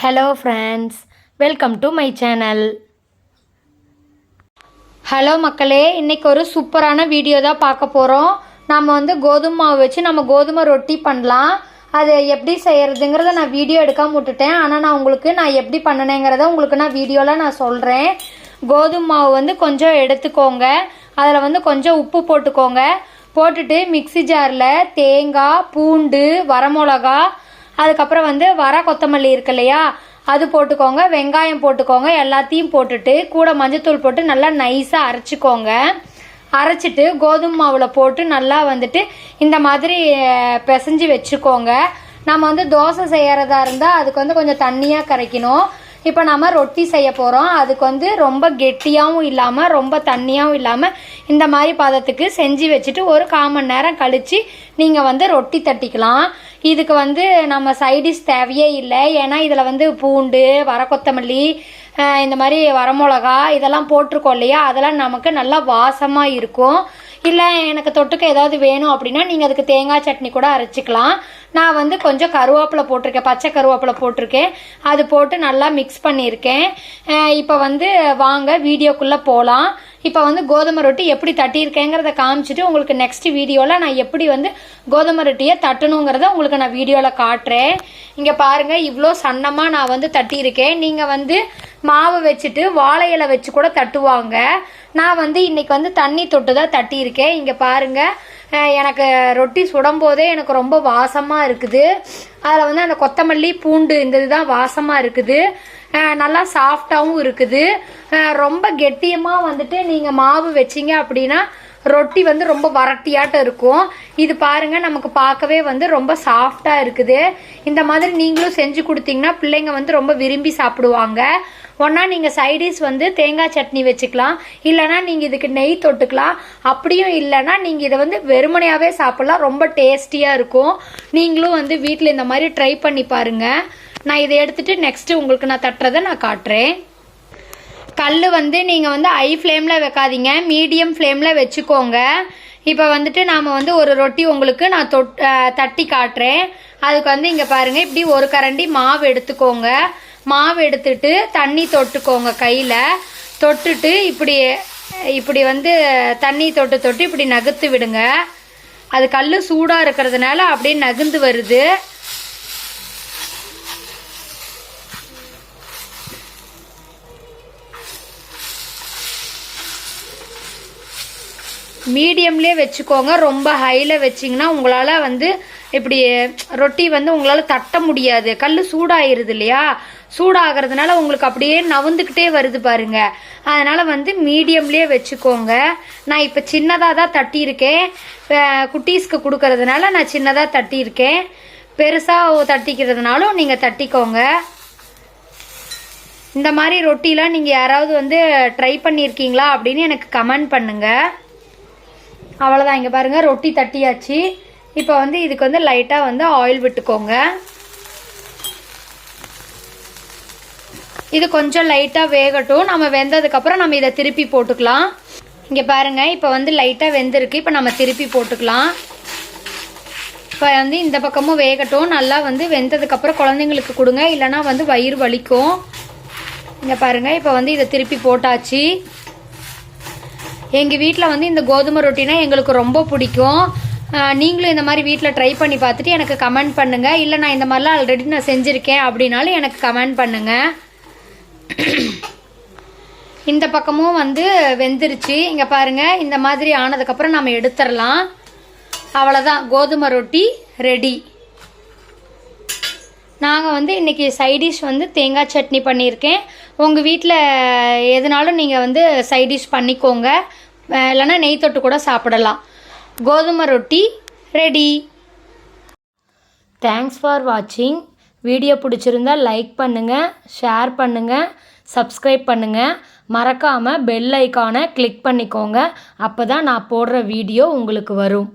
Hello friends welcome to my channel hello மக்களே. இன்றைக்கி ஒரு சூப்பரான வீடியோ தான் பார்க்க போகிறோம் நம்ம வந்து கோதுமை மாவு வச்சு நம்ம கோதுமை ரொட்டி பண்ணலாம். அது எப்படி செய்கிறதுங்கிறத நான் வீடியோ எடுக்காம விட்டுட்டேன். ஆனால் நான் உங்களுக்கு நான் எப்படி பண்ணினேங்கிறத உங்களுக்கு நான் வீடியோவில் நான் சொல்கிறேன் கோதுமை மாவு வந்து கொஞ்சம் எடுத்துக்கோங்க. அதில் வந்து கொஞ்சம் உப்பு போட்டுக்கோங்க. போட்டுட்டு மிக்ஸி ஜாரில் தேங்காய் பூண்டு வரமிளகா அதுக்கப்புறம் வந்து வர கொத்தமல்லி இருக்கு இல்லையா அது போட்டுக்கோங்க வெங்காயம் போட்டுக்கோங்க எல்லாத்தையும் போட்டுட்டு கூட மஞ்சத்தூள் போட்டு நல்லா நைஸாக அரைச்சிக்கோங்க. அரைச்சிட்டு கோதுமை மாவில் போட்டு நல்லா வந்துட்டு இந்த மாதிரி பிசைஞ்சு வச்சுக்கோங்க. நம்ம வந்து தோசை செய்கிறதா இருந்தால் அதுக்கு வந்து கொஞ்சம் தண்ணியாக கரைக்கணும். இப்போ நம்ம ரொட்டி செய்ய போகிறோம் அதுக்கு வந்து ரொம்ப கெட்டியாகவும் இல்லாமல் ரொம்ப தண்ணியாகவும் இல்லாமல் இந்த மாதிரி பதத்துக்கு செஞ்சு வச்சுட்டு ஒரு கால் மணி நேரம் கழித்து நீங்கள் வந்து ரொட்டி தட்டிக்கலாம். இதுக்கு வந்து நம்ம சைடிஷ் தேவையே இல்லை. ஏன்னா இதில் வந்து பூண்டு வர கொத்தமல்லி இந்த மாதிரி வரமிளகா இதெல்லாம் போட்டிருக்கோம் இல்லையா? அதெல்லாம் நமக்கு நல்லா வாசமாக இருக்கும். இல்லை எனக்கு தொட்டுக்க ஏதாவது வேணும் அப்படின்னா நீங்கள் அதுக்கு தேங்காய் சட்னி கூட அரைச்சிக்கலாம். நான் வந்து கொஞ்சம் கருவேப்பிலை போட்டிருக்கேன். பச்சை கருவேப்பிலை போட்டிருக்கேன். அது போட்டு நல்லா மிக்ஸ் பண்ணியிருக்கேன். இப்போ வந்து வாங்க வீடியோக்குள்ளே போகலாம் இப்போ வந்து கோதுமை ரொட்டி எப்படி தட்டியிருக்கேங்கிறத காமிச்சிட்டு உங்களுக்கு நெக்ஸ்ட் வீடியோவில் நான் எப்படி வந்து கோதுமை ரொட்டியை தட்டணுங்கிறத உங்களுக்கு நான் வீடியோவில் காட்டுறேன். இங்கே பாருங்கள் இவ்வளோ சன்னமாக நான் வந்து தட்டியிருக்கேன். நீங்கள் வந்து மாவு வச்சுட்டு வாழை இலை வச்சு கூட தட்டுவாங்க. நான் வந்து இன்னைக்கு வந்து தண்ணி தொட்டு தான் தட்டியிருக்கேன். இங்கே பாருங்கள் எனக்கு ரொட்டி சுடும்போதே எனக்கு ரொம்ப வாசமாக இருக்குது. அதில் வந்து அந்த கொத்தமல்லி பூண்டு இந்த இதுதான் வாசமாக இருக்குது. நல்லா சாஃப்டாகவும் இருக்குது. ரொம்ப கெட்டியமாக வந்துட்டு நீங்கள் மாவு வச்சீங்க அப்படின்னா ரொட்டி வந்து ரொம்ப வரட்டியாட்டம் இருக்கும். இது பாருங்க நமக்கு பார்க்கவே வந்து ரொம்ப சாஃப்டாக இருக்குது. இந்த மாதிரி நீங்களும் செஞ்சு கொடுத்தீங்கன்னா பிள்ளைங்க வந்து ரொம்ப விரும்பி சாப்பிடுவாங்க. ஒன்றா நீங்கள் சைடிஷ் வந்து தேங்காய் சட்னி வச்சுக்கலாம். இல்லைனா நீங்கள் இதுக்கு நெய் தொட்டுக்கலாம். அப்படியும் இல்லைன்னா நீங்கள் இதை வந்து வெறுமனையாகவே சாப்பிட்லாம். ரொம்ப டேஸ்டியாக இருக்கும். நீங்களும் வந்து வீட்டில் இந்த மாதிரி ட்ரை பண்ணி பாருங்கள் நான் இதை எடுத்துட்டு நெக்ஸ்ட்டு உங்களுக்கு நான் தட்டுறதை நான் காட்டுறேன். கல் வந்து நீங்கள் வந்து ஹை ஃப்ளேமில் வைக்காதீங்க. மீடியம் ஃப்ளேமில் வச்சுக்கோங்க. இப்போ வந்துட்டு நாம் வந்து ஒரு ரொட்டி உங்களுக்கு நான் தொட் தட்டி காட்டுறேன். அதுக்கு வந்து இங்கே பாருங்கள் இப்படி ஒரு கரண்டி மாவு எடுத்துக்கோங்க. மாவு எடுத்துட்டு தண்ணி தொட்டுக்கோங்க கையில். தொட்டுட்டு இப்படி இப்படி வந்து தண்ணி தொட்டு தொட்டு இப்படி நகர்த்து விடுங்க. அது கல் சூடாக இருக்கிறதுனால அப்படியே நகுந்து வருது. மீடியம்லேயே வச்சுக்கோங்க. ரொம்ப ஹையில் வச்சிங்கன்னா உங்களால் வந்து இப்படி ரொட்டி வந்து உங்களால் தட்ட முடியாது. கல் சூடாயிருது இல்லையா? சூடாகிறதுனால உங்களுக்கு அப்படியே நவுந்துக்கிட்டே வருது பாருங்க. அதனால் வந்து மீடியம்லேயே வச்சுக்கோங்க. நான் இப்போ சின்னதாக தான் தட்டியிருக்கேன். குட்டீஸ்க்கு கொடுக்கறதுனால நான் சின்னதாக தட்டியிருக்கேன். பெருசாக தட்டிக்கிறதுனாலும் நீங்கள் தட்டிக்கோங்க. இந்த மாதிரி ரொட்டிலாம் நீங்கள் யாராவது வந்து ட்ரை பண்ணியிருக்கீங்களா அப்படின்னு எனக்கு கமெண்ட் பண்ணுங்கள் அவ்வளோதான் இங்கே பாருங்கள் ரொட்டி தட்டியாச்சு. இப்போ வந்து இதுக்கு வந்து லைட்டாக வந்து ஆயில் விட்டுக்கோங்க. இது கொஞ்சம் லைட்டாக வேகட்டும். நம்ம வெந்ததுக்கப்புறம் நம்ம இதை திருப்பி போட்டுக்கலாம். இங்கே பாருங்கள் இப்போ வந்து லைட்டாக வெந்திருக்கு. இப்போ நம்ம திருப்பி போட்டுக்கலாம். இப்போ வந்து இந்த பக்கமும் வேகட்டும். நல்லா வந்து வெந்ததுக்கப்புறம் குழந்தைங்களுக்கு கொடுங்க. இல்லைன்னா வந்து வயிறு வலிக்கும். இங்கே பாருங்கள் இப்போ வந்து இதை திருப்பி போட்டாச்சு. எங்கள் வீட்டில் வந்து இந்த கோதுமை ரொட்டினா எங்களுக்கு ரொம்ப பிடிக்கும். நீங்களும் இந்த மாதிரி வீட்டில் ட்ரை பண்ணி பார்த்துட்டு எனக்கு கமெண்ட் பண்ணுங்கள் இல்லை நான் இந்த மாதிரிலாம் ஆல்ரெடி நான் செஞ்சுருக்கேன் அப்படின்னாலும் எனக்கு கமெண்ட் பண்ணுங்கள் இந்த பக்கமும் வந்து வெந்துருச்சு. இங்கே பாருங்கள் இந்த மாதிரி ஆனதுக்கப்புறம் நம்ம எடுத்துடலாம். அவ்வளோதான் கோதுமை ரொட்டி ரெடி நாங்கள் வந்து இன்றைக்கி சைடிஷ் வந்து தேங்காய் சட்னி பண்ணியிருக்கேன். உங்கள் வீட்டில் எதுனாலும் நீங்கள் வந்து சைடிஷ் பண்ணிக்கோங்க. இல்லைன்னா நெய் தொட்டு கூட சாப்பிடலாம். கோதுமை ரொட்டி ரெடி தேங்க்ஸ் ஃபார் வாட்சிங் வீடியோ பிடிச்சிருந்தா லைக் பண்ணுங்கள் ஷேர் பண்ணுங்கள் சப்ஸ்கிரைப் பண்ணுங்கள் மறக்காமல் பெல் ஐக்கானை கிளிக் பண்ணிக்கோங்க. அப்போ தான் நான் போடுற வீடியோ உங்களுக்கு வரும்.